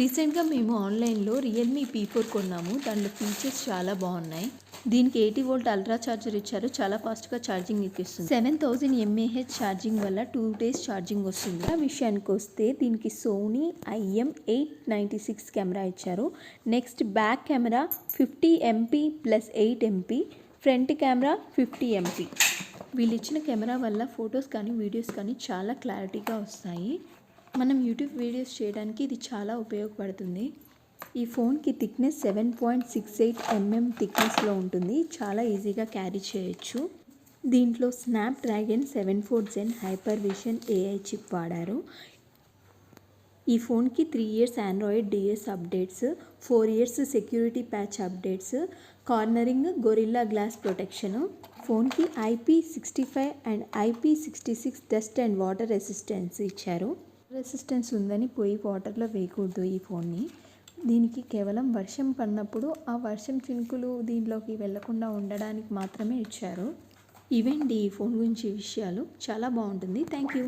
రీసెంట్గా మేము ఆన్లైన్లో రియల్మీ పీ ఫోర్ కొన్నాము. దాంట్లో ఫీచర్స్ చాలా బాగున్నాయి. దీనికి ఎయిటీ వోల్ట్ అల్ట్రా చార్జర్ ఇచ్చారు. చాలా ఫాస్ట్గా ఛార్జింగ్ ఎక్కిస్తుంది. సెవెన్ థౌజండ్ ఎంఏహెచ్ ఛార్జింగ్ వల్ల టూ డేస్ ఛార్జింగ్ వస్తుంది. ఆ విషయానికి వస్తే దీనికి Sony IM eight ninety six camera ఇచ్చారు. Next back camera fifty MP plus eight MP. Front camera fifty MP. వీళ్ళు ఇచ్చిన కెమెరా వల్ల ఫొటోస్ కానీ వీడియోస్ కానీ చాలా క్లారిటీగా వస్తాయి. మనం యూట్యూబ్ వీడియోస్ చేయడానికి ఇది చాలా ఉపయోగపడుతుంది. ఈ ఫోన్కి thickness seven point six eight mm థిక్నెస్లో ఉంటుంది. చాలా ఈజీగా క్యారీ చేయొచ్చు. దీంట్లో Snapdragon seven four gen hyper vision AI chip వాడారు. ఈ ఫోన్కి three years Android DS updates four years security patch updates Corning Gorilla Glass protection ఫోన్కి IP sixty five and IP sixty six dust and water resistance ఇచ్చారు. Resistance ఉందని పోయి వాటర్లో వేయకూడదు ఈ ఫోన్ని. దీనికి కేవలం వర్షం పడినప్పుడు ఆ వర్షం చినుకులు దీనిలోకి వెళ్ళకుండా ఉండడానికి మాత్రమే ఇచ్చారు. ఇవండి ఈ ఫోన్ గురించి విషయాలు. చాలా బాగుంటుంది. Thank you